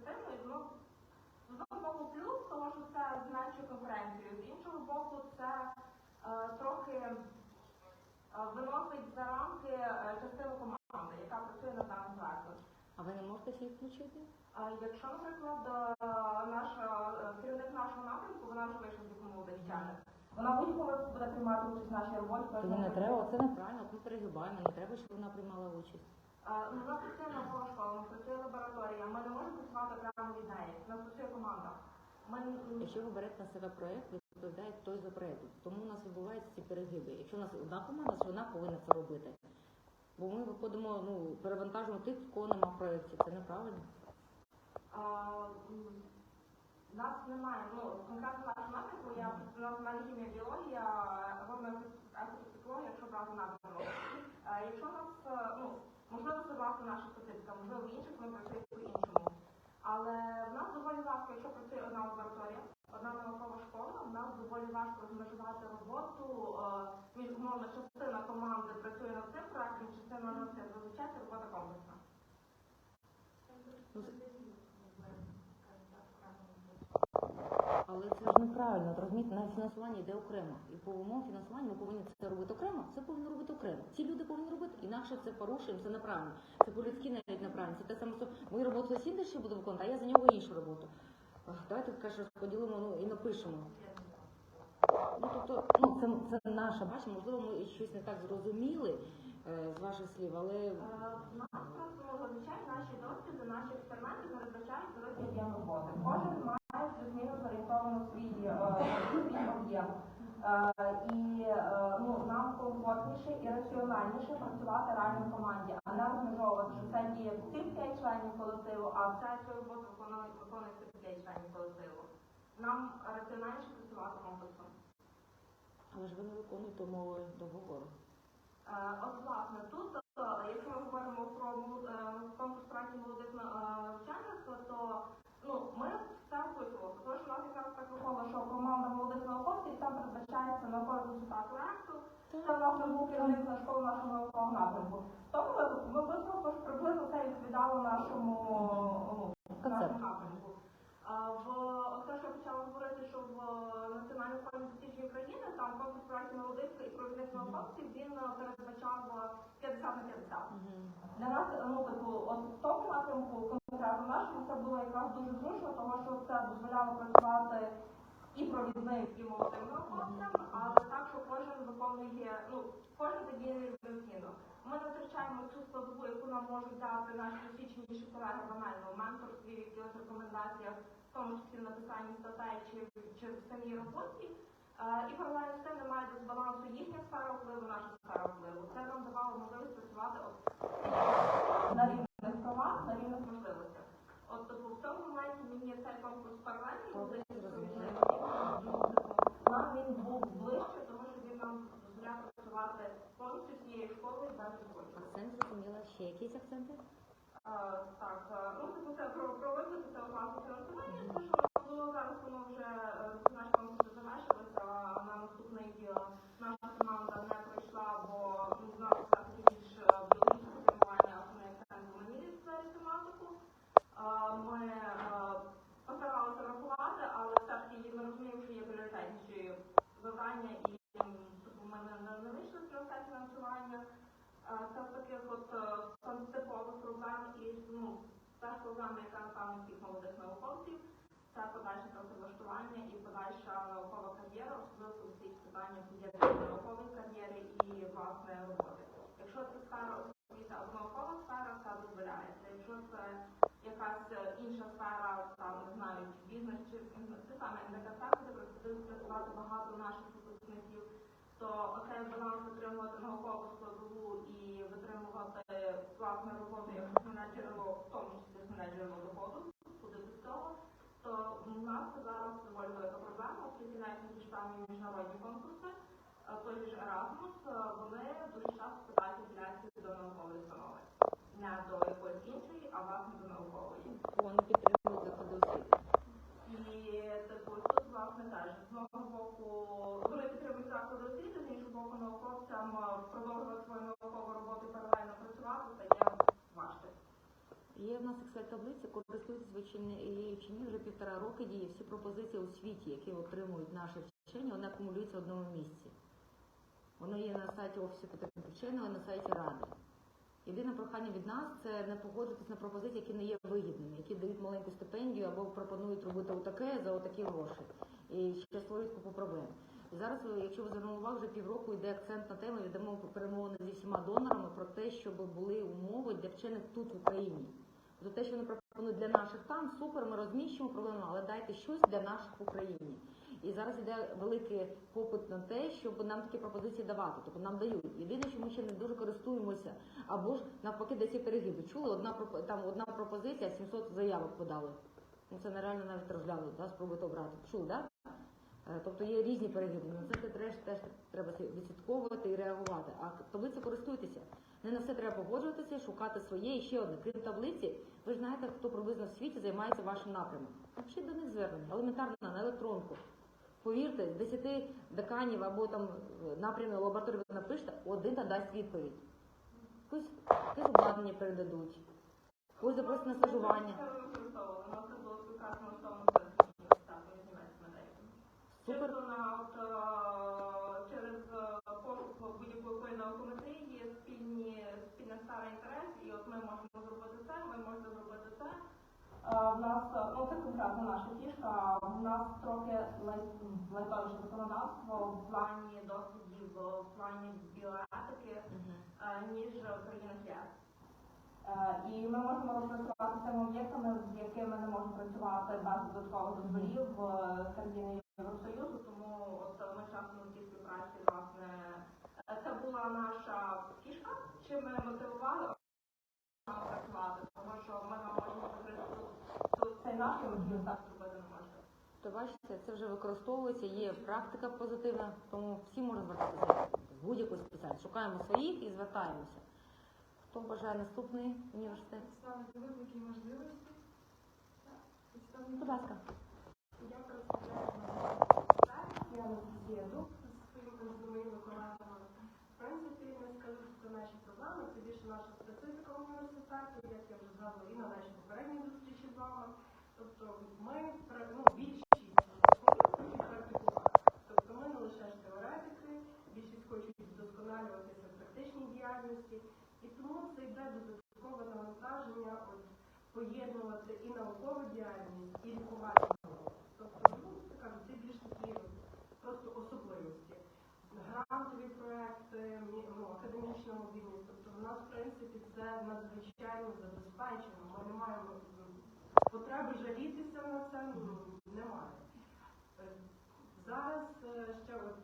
частину, і воно з одного боку плюс, тому що це зменшує конкуренцію, з іншого боку, це е, трохи е, виносить за рамки е, частину команди, яка працює над даним проектом. А ви не можете всіх включити? А якщо, наприклад, е, наша е, керівник нашого напрямку, вона вже вийшла з віку молодих вона випадку буде приймати участь в нашій роботі. Тоді не треба, це неправильно, ми перегибаємо, не треба, щоб вона приймала участь. Е, ну, працює на школа, працює лабораторія. Ми не можемо працювати прямо від неї. У нас працює команда. Ми Якщо ви берете на себе проєкт, відповідає той за проєктом. Тому у нас відбуваються ці перегиби. Якщо у нас одна команда, то вона повинна це робити. Бо ми виходимо, ну, перевантажуємо тих, в кого нема в проєкті. Це неправильно. а, нас немає. Ну конкретно наш напрямку. Я у нас в мене хімія біологія, ефектологія, якщо брати напрямок. Е, Якщо у нас е, ну можливо це власне наша статистика, можливо в інших ми працюємо по-іншому. Але в нас доволі важко, якщо працює одна лабораторія, одна наукова школа, в нас доволі важко розмежувати роботу е, між умовно частина команди працює над цим проектом, частина над цим. Зазвичай це робота комплексна. Ну, Але це ж неправильно. От Розумієте, фінансування йде окремо. І по умовам фінансування ми повинні це робити окремо. Це повинні робити окремо. Ці люди повинні робити, інакше це порушуємо, це неправильно. Це по-людськи навіть неправильно. Це те саме, що мою роботу Сіндер ще буде виконувати, а я за нього іншу роботу. Давайте каже, поділимо ну, і напишемо. Ну тобто, ну це, це наша, бачимо, можливо, ми щось не так зрозуміли е, з ваших слів, але Е, нас просто зазвичай наші досліди, наші експерименти передбачають роботи. Кожен має плюс-мінус орієнтовано свій, е, свій об'єм. Е, І е, ну, нам комфортніше і раціональніше працювати реально в команді, а не розмежовувати, що це діє цих 5 членів колективу, а це цю роботу виконує виконує цих 5 членів колективу. Нам раціональніше працювати комплексом. але ж ви не виконуєте умови договору. Е, От власне тут, е, якщо ми говоримо про е, конкурс праці молодих е, вчених, то ну ми це описували. Тому що у нас якраз так виходило, що команда молодих науковців там передбачається наукова висота Це власне був керівник на школу нашого наукового напрямку. Тому ми висновку приблизно це відповідало нашому ну, нашому напрямку. В те, що я почала говорити, що в національному фонді досліджень України там конкурс праці молодих і провідних науковців він передбачав 50 на 50. Для нас, ну типу, от в тому напрямку конкретно нашому це було якраз дуже зручно, тому що це дозволяло працювати і провідним, і молодим науковцям, але так, що кожен виконує, ну кожен задіє рівноцінно. Ми не втрачаємо цю складову, яку нам можуть дати наші досвідченіші колеги банально в менторстві, в якихось рекомендаціях, в тому числі в написанні статей чи, чи в самій роботі. Е, І паралельно з цим немає дисбалансу їхня сфера впливу, наша сфера впливу. Це нам давало можливість працювати на рівних правах, на рівних можливостях. От тобто в цьому моменті мені цей конкурс паралельний, нам він був ближче, тому що він нам дозволяв працювати повністю цією школою без роботи. Акцент зрозуміла ще якісь акценти? Е, Так, е, ну це про, про виклики, це власне фінансування. Те, що у нас було зараз, воно вже е, наш конкурс завершилося, а на наступний е, наша команда не пройшла, бо ну, в нас все-таки більш е, біологічне програмування, основний акцент в мені в сфері тематику. Е, Ми е, постаралися рахувати, але все ж таки ми розуміємо, що є пріоритетніші завдання і м, типу, ми не, не, не вийшли з пріоритет фінансування. Е, Це з таких от е, типових проблем і ну, та ж проблема, яка напевно всіх молодих науковців, це подальше працевлаштування і подальша наукова кар'єра, особливо коли стоїть питання поєднання наукової кар'єри і власне роботи. Якщо це сфера освіти або наукова сфера, це дозволяється. Якщо це якась е, інша сфера, там не знаю, чи бізнес, чи м, те саме НДКЦ, де буде багато наших випускників, то оцей баланс витримувати наукову складову і витримувати власне роботу як основне в тому числі основне джерело доходу, куди без цього, то у нас зараз доволі велика проблема, оскільки навіть ті ж самі міжнародні конкурси, той ж Erasmus, е, вони дуже часто питають до наукової установи. Не до якоїсь іншої, а власне до наукової. Вони підтримують заходи освіти. І типу тут власне теж з одного боку вони підтримують заклади освіти, з іншого боку науковцям е, продовжувати свою наукову роботу і паралельно працювати стає важче. Є в нас Excel таблиця, користуйтесь користуєтесь ви чи ні, і чи ні, вже півтора роки діє всі пропозиції у світі, які отримують наші вчені, вони акумулюються в одному місці. Воно є на сайті Офісу підтримки вченого на сайті Ради. Єдине прохання від нас це не погоджуватись на пропозиції, які не є вигідними, які дають маленьку стипендію або пропонують робити отаке за отакі гроші. І ще створюють купу проблем. І зараз, якщо ви звернули увагу, вже півроку йде акцент на тему, ведемо перемовини зі всіма донорами про те, щоб були умови для вчених тут в Україні. За те, що вони пропонують для наших там, супер, ми розміщуємо проблему, але дайте щось для наших в Україні. І зараз йде великий попит на те, щоб нам такі пропозиції давати. Тобто нам дають. Єдине, що ми ще не дуже користуємося, або ж навпаки, десь є перегиби. Чули, одна там одна пропозиція, 700 заявок подали. Ну це нереально навіть розглянути, да, спробуйте обрати. Чули, да? Е, Тобто є різні перегиби. На це теж, теж треба відслідковувати і реагувати. А таблиці користуйтеся. Не на все треба погоджуватися, шукати своє. І ще одне, крім таблиці, ви ж знаєте, хто приблизно в світі займається вашим напрямом. Напишіть до них звернення, елементарно на електронку. Повірте, з 10 деканів або там е, напрямів лабораторії ви напишете, один надасть відповідь. Хтось обладнання передадуть, когось запросить на стажування. Супер. Е, через е, пошук будь-якої спільні, стара інтерес, і от ми можемо зробити це, ви можете зробити це. Е, В нас, ну це конкретно наша фішка, в нас трохи лай- лайтовіше законодавство в плані дослідів, в плані біоетики, е, ніж в країнах ЄС. Е, І ми можемо розпрацювати тими об'єктами, з якими не можемо працювати без додаткових дозволів з країни Євросоюзу, тому от ми часто на цій співпраці власне це була наша чим ми мотивували працювати, тому що ми можемо цей напрямок і так зробити не можете. То бачите, це вже використовується, є практика позитивна, тому всі можуть звертатися з будь-якої спеціальності. Шукаємо своїх і звертаємося. Хто бажає наступний університет? Ставити виклики і можливості. Будь ласка. я представляю я Анастасія Дуб зі своїми з моїми колегами. В принципі, не скажу, що це наші проблеми, це більше наша специфіка університету, як я вже згадувала і на нашій попередній зустрічі з вами. Тобто ми пра- ну, більшість хочуть практикувати. Тобто ми не лише ж теоретики, більшість хочуть вдосконалюватися в практичній діяльності. І тому це йде додаткове навантаження от, поєднувати і наукову діяльність, і лікувальну. Тобто, ну, така це більш такі просто особливості. Грантові проекти, мі- ну, академічна мобільність. Тобто в нас, в принципі, це надзвичайно забезпечено. Ми не маємо потреби жалітися на це, ну, немає. Е, Зараз е, ще от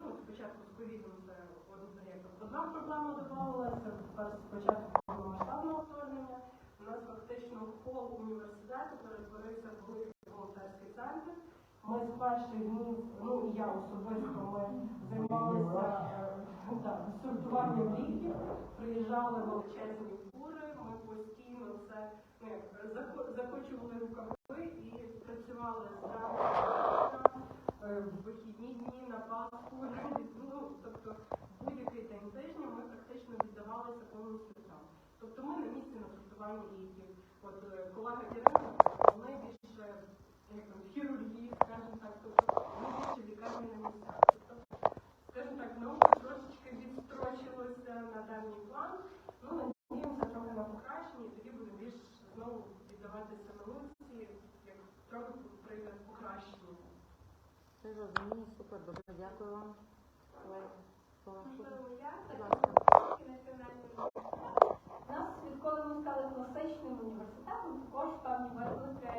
ну, спочатку з ковідом це одна проблема додавалася, спочатку повномасштабного вторгнення. У нас фактично хол університету перетворився в великий волонтерський центр. Ми з перших днів, ну і я особисто, ми займалися так, сортуванням ліків, приїжджали величезні фури, ми постійно все ну, як, зако- закочували рукави і працювали зранку е, в вихідні дні на Пасху, ну, тобто будь-який день тижня ми практично віддавалися повністю там. Тобто ми на місці на сортуванні ліків. От е, колега Ірина, вони більше як там, в хірургії, скажімо так, тобто ми більше в лікарні на місцях. Тобто, скажімо так, наука трошечки відстрочилася на даний план. Ну, надіємося трохи на покращення, і тоді будемо більш знову віддаватися науці, як трохи прийде покращення. Все супер, добре, дякую вам. Давайте, хто наступний? Можливо, я Будь так ласка. національний університет. У нас, відколи ми стали класичним університетом, також певні виклики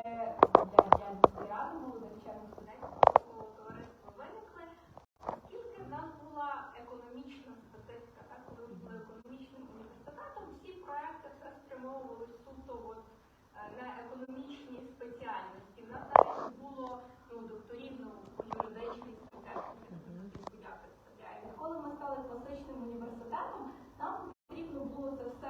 для діяльності ради молодих вчених студентів такого товариства виникли, оскільки в нас була економічна специфіка. Так, коли ми були економічним університетом, всі проекти все спрямовували суто от, е, на економічні спеціальності. У нас навіть не було ну, докторів наук у юридичній спеціальності. Мгм. Подяка представляю. Коли ми стали класичним університетом, нам потрібно було це все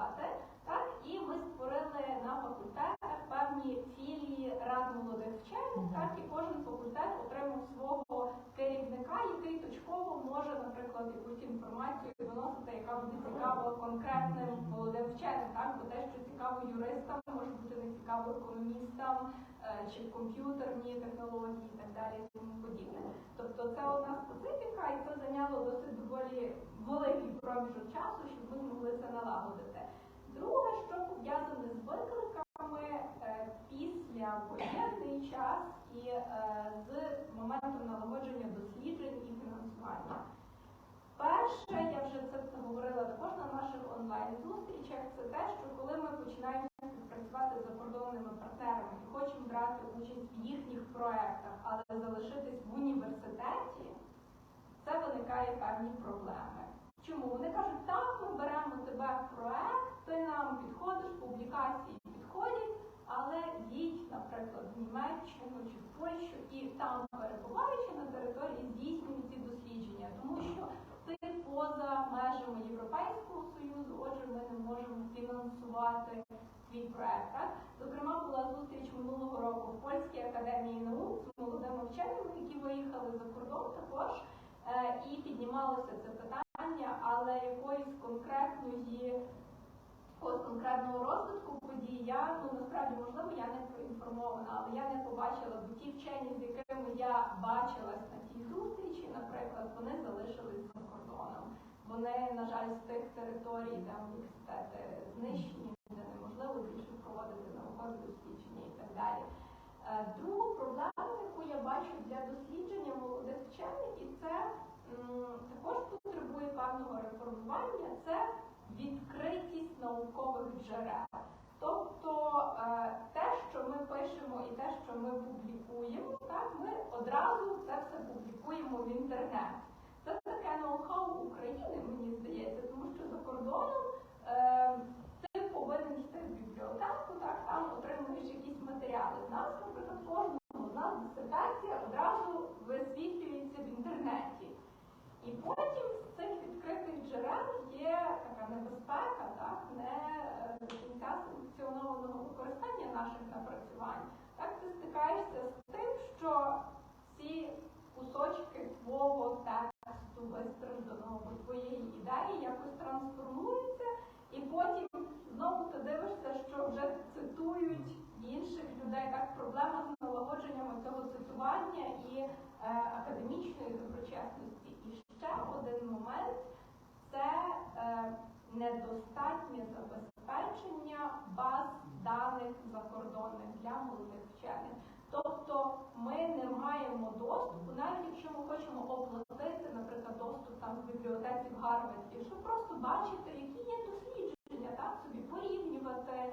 модернізувати. Так, і ми створили на факультетах певні філії рад молодих вчених, так і кожен факультет отримав свого керівника, який точково може, наприклад, якусь інформацію доносити яка буде цікава конкретним молодим вченим, так? Бо те, що цікаво юристам, може бути не цікаво економістам е, чи комп'ютерні технології і так далі і тому подібне. Тобто це одна специфіка, і це зайняло досить доволі великий проміжок часу, щоб ми змогли це налагодити. Друге, що пов'язане з викликами е, після воєнний час і е, з моментом налагодження досліджень і фінансування. Перше, я вже це говорила також на наших онлайн-зустрічах, це те, що коли ми починаємо співпрацювати з закордонними партнерами і хочемо брати участь в їхніх проектах, але залишитись в університеті, це виникає певні проблеми. Чому? Вони кажуть, так, ми беремо тебе в проект, ти нам підходиш, публікації підходять, але їдь, наприклад, в Німеччину чи в Польщу і там, перебуваючи на території, здійснюй ці дослідження, тому що ти поза межами Європейського Союзу, отже, ми не можемо фінансувати твій проект. Так? Зокрема, була зустріч минулого року в Польській академії наук з молодими вченими, які виїхали за кордон також. Е, і піднімалося це питання, але якоїсь конкретної якогось конкретного розвитку подій я ну насправді можливо я не проінформована, але я не побачила, бо ті вчені, з якими я бачилась на тій зустрічі, наприклад, вони залишились за кордоном. Вони, на жаль, з тих територій, де університети знищені, де неможливо більше проводити наукові дослідження і так далі. Е, Другу проблему, яку я бачу для дослідження молодих вчених, і це також певного реформування, це відкритість наукових джерел. Тобто е, те, що ми пишемо і те, що ми публікуємо, так, ми одразу це все публікуємо в інтернет. Це таке ноу-хау України, мені здається, тому що за кордоном е, ти повинен йти в бібліотеку, так, там отримуєш якісь матеріали. В нас, наприклад, кожного з нас дисертація одразу висвітлюється в інтернеті. І потім з цих відкритих джерел є така небезпека, так, не е, до кінця санкціонованого використання наших напрацювань. Так ти стикаєшся з тим, що ці кусочки твого тексту вистражданого твоєї ідеї якось трансформуються, і потім знову ти дивишся, що вже цитують інших людей. Так, проблема з налагодженням цього цитування і е, академічної доброчесності. Ще один момент це е, недостатнє забезпечення баз даних закордонних для молодих вчених. Тобто ми не маємо доступу, навіть якщо ми хочемо оплатити, наприклад, доступ там в бібліотеці в Гарварді, щоб просто бачити, які є дослідження, так собі порівнювати, е,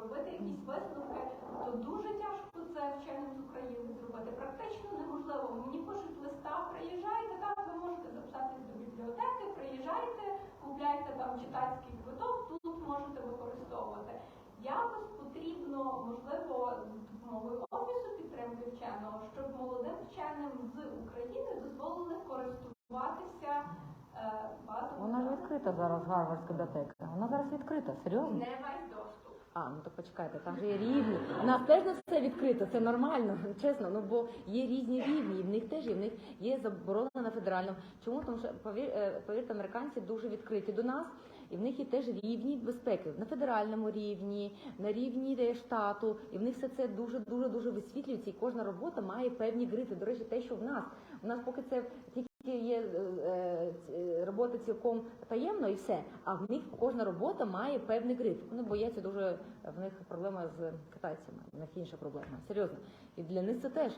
робити якісь висновки, то дуже тяжко це вченим з України зробити. Практично неможливо. Мені пишуть листа, приїжджайте, так ви можете записатись до бібліотеки, приїжджайте, купляйте там читацький квиток, тут можете використовувати. Якось потрібно, можливо, з допомогою офісу підтримки вченого, щоб молодим вченим з України дозволили користуватися е, Вона ж відкрита зараз Гарвардська бібліотека. Вона зараз відкрита, серйозно? А, ну то почекайте, там же є рівні. У нас теж не все відкрито, це нормально, чесно. Ну бо є різні рівні, і в них теж є, в них є заборона на федеральному. Чому? Тому що повір, е, повірте, американці дуже відкриті до нас, і в них є теж рівні безпеки на федеральному рівні, на рівні штату, і в них все це дуже дуже дуже висвітлюється. І кожна робота має певні грифи. До речі, те, що в нас у нас поки це тільки є е, робота цілком таємно і все. А в них кожна робота має певний гриф. Вони бояться дуже в них проблема з китайцями, в них інша проблема. Серйозно. І для них це теж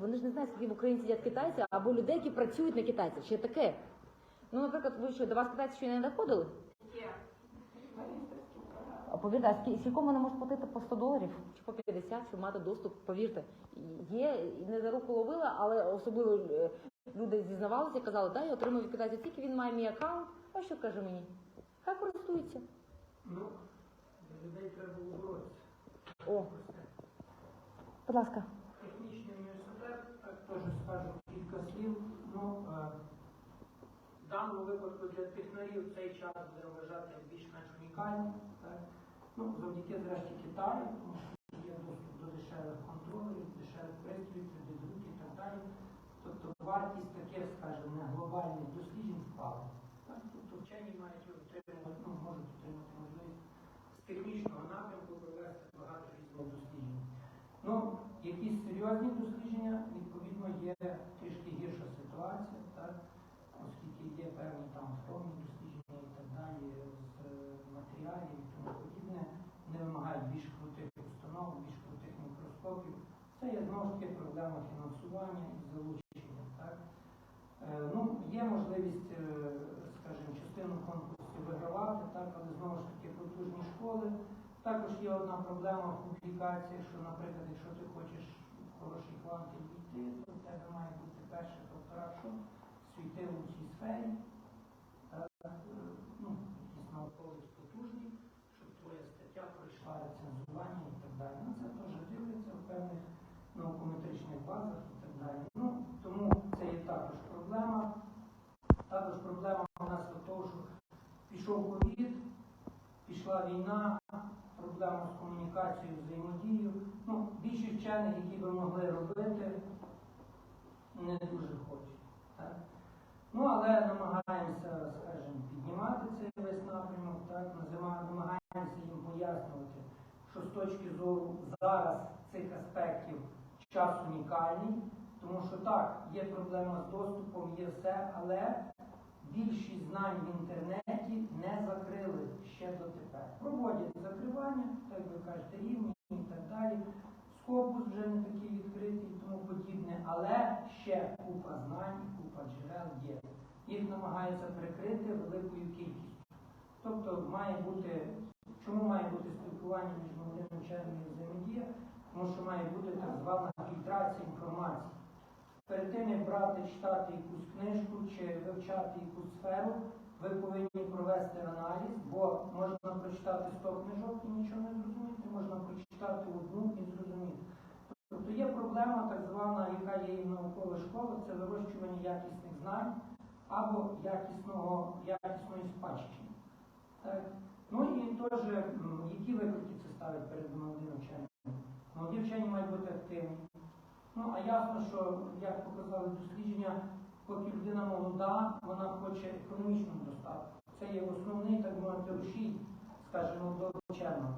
вони ж не знають, скільки в Україні сидять китайці або людей, які працюють на китайців. Ще таке. Ну, наприклад, ви що до вас китайці ще не доходили? Є скільки скільком вона може платити по 100 доларів чи по 50, щоб мати доступ, повірте. Є, не за руку ловила, але особливо е, люди зізнавалися, казали, да, я отримав від тільки він має мій аккаунт, а що каже мені? Хай користується. Ну, для людей треба було боротися. О, будь ласка. Технічний університет, так теж скажу кілька слів. Ну, е, в даному випадку для технарів цей час буде вважати більш-менш унікальним. Ну, завдяки зрешті Китаю, тому що є доступ до дешевих контролерів, дешевих пристроїв, 3D-друк і так далі вартість таке, скажімо, глобальних досліджень впала. Тобто вчені мають отримувати, ну, можуть отримати можливість з технічного напрямку провести багато різних досліджень. Ну, якісь серйозні дослідження, відповідно, є трішки гірша ситуація, так? оскільки є певні там втомні дослідження і так далі з е, матеріалів і тому подібне, не вимагають більш крутих установ, більш крутих мікроскопів. Це є знову ж таки проблема фінансування і залучення. Е, ну, є можливість, е, скажімо, частину конкурсів вигравати, так, але знову ж таки потужні школи. Також є одна проблема в публікації, що, наприклад, якщо ти хочеш в хороший квантик дійти, то в тебе має бути перший докторат, що світив у цій сфері, так, е, ну, якийсь науковець потужний, щоб твоя стаття пройшла рецензування і так далі. Ну, це теж дивиться в певних наукометричних базах і так далі. Ну, тому це є також проблема. Також проблема у нас від того, що пішов ковід, пішла війна, проблема з комунікацією, взаємодією. Ну, більшість вчених, які би могли робити, не дуже хочуть. Так? Ну, але намагаємося, скажімо, піднімати цей весь напрямок, так? Намагаємося їм пояснювати, що з точки зору зараз цих аспектів час унікальний, тому що так, є проблема з доступом, є все, але більшість знань в інтернеті не закрили ще дотепер. Проводять закривання, так ви кажете, рівні і так далі. Скопус вже не такий відкритий і тому подібне, але ще купа знань, і купа джерел є. Їх намагаються прикрити великою кількістю. Тобто має бути, чому має бути спілкування між молодими вченими і взаємодія? Тому що має бути так звана фільтрація інформації. Перед тим, як брати, читати якусь книжку чи вивчати якусь сферу, ви повинні провести аналіз, бо можна прочитати 100 книжок і нічого не зрозуміти, можна прочитати одну і зрозуміти. Тобто є проблема, так звана, яка є і в наукових школах, це вирощування якісних знань або якісного, якісної спадщини. Так. Ну і теж, які виклики це ставить перед молодими вченими? Молоді вчені мають бути активні. Ну, а ясно, що, як показали дослідження, поки людина молода, вона хоче економічного достатку. Це є основний, так мовити, рушій, скажімо, до вченого.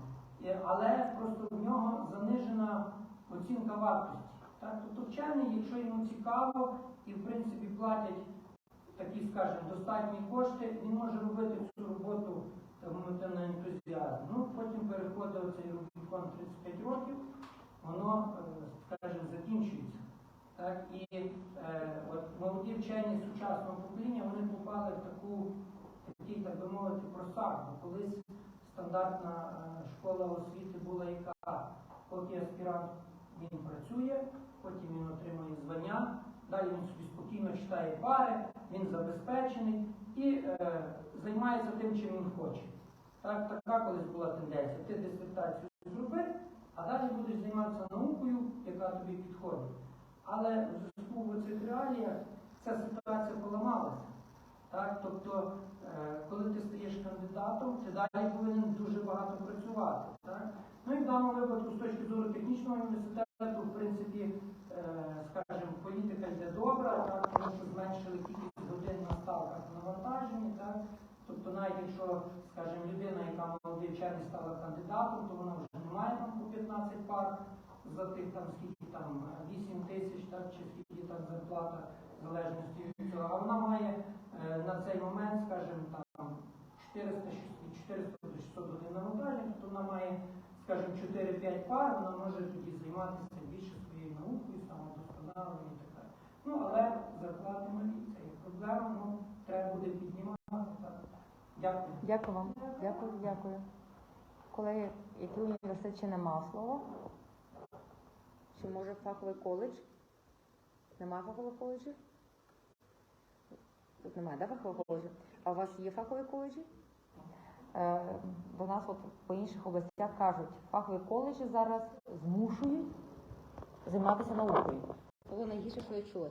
Але просто в нього занижена оцінка вартості. Так? Тобто вчений, якщо йому цікаво і в принципі платять такі, скажімо, достатні кошти, він може робити цю роботу так на ентузіазм. Ну, потім переходить цей Рубікон 35 років, воно, е, скажімо, закінчується. І е, от молоді вчені сучасного покоління вони попали в таку, такий, так би мовити, просак. Бо колись стандартна е, школа освіти була яка, поки аспірант він працює, потім він отримує звання, далі він собі спокійно читає пари, він забезпечений і е, займається тим, чим він хоче. Так, така колись була тенденція. Ти дисертацію зроби, а далі будеш займатися наукою, яка тобі підходить. Але в цих реаліях ця ситуація поламалася. Так? Тобто, е, коли ти стаєш кандидатом, ти далі повинен дуже багато працювати. Так? Ну і в даному випадку, з точки зору технічного університету, в принципі, е, скажімо, політика йде добра, так? тому що зменшили кількість годин на ставках навантажені. Так? Тобто, навіть якщо, скажімо, людина, яка молодий вчений стала кандидатом, то вона вже не має там по 15 пар за тих там скільки там 8 тисяч, так чи скільки там зарплата в залежності від цього. А вона має е, на цей момент, скажімо, там 400 400 до 600 годин навантаження, тобто вона має, скажімо, 4-5 пар, вона може тоді займатися більше своєю наукою, самодосконаленням і так далі. Ну, але зарплати малі, це є проблема, ну, треба буде піднімати. Так. Дякую. Дякую вам. Дякую, дякую. Колеги, який університет ще не мав слова? Чи може фаховий коледж? Немає фахових коледжів? Тут немає, да, фахових коледжів? А у вас є фахові коледжі? Е, до нас от по інших областях кажуть, фахові коледжі зараз змушують займатися наукою. Це найгірше, що я чула.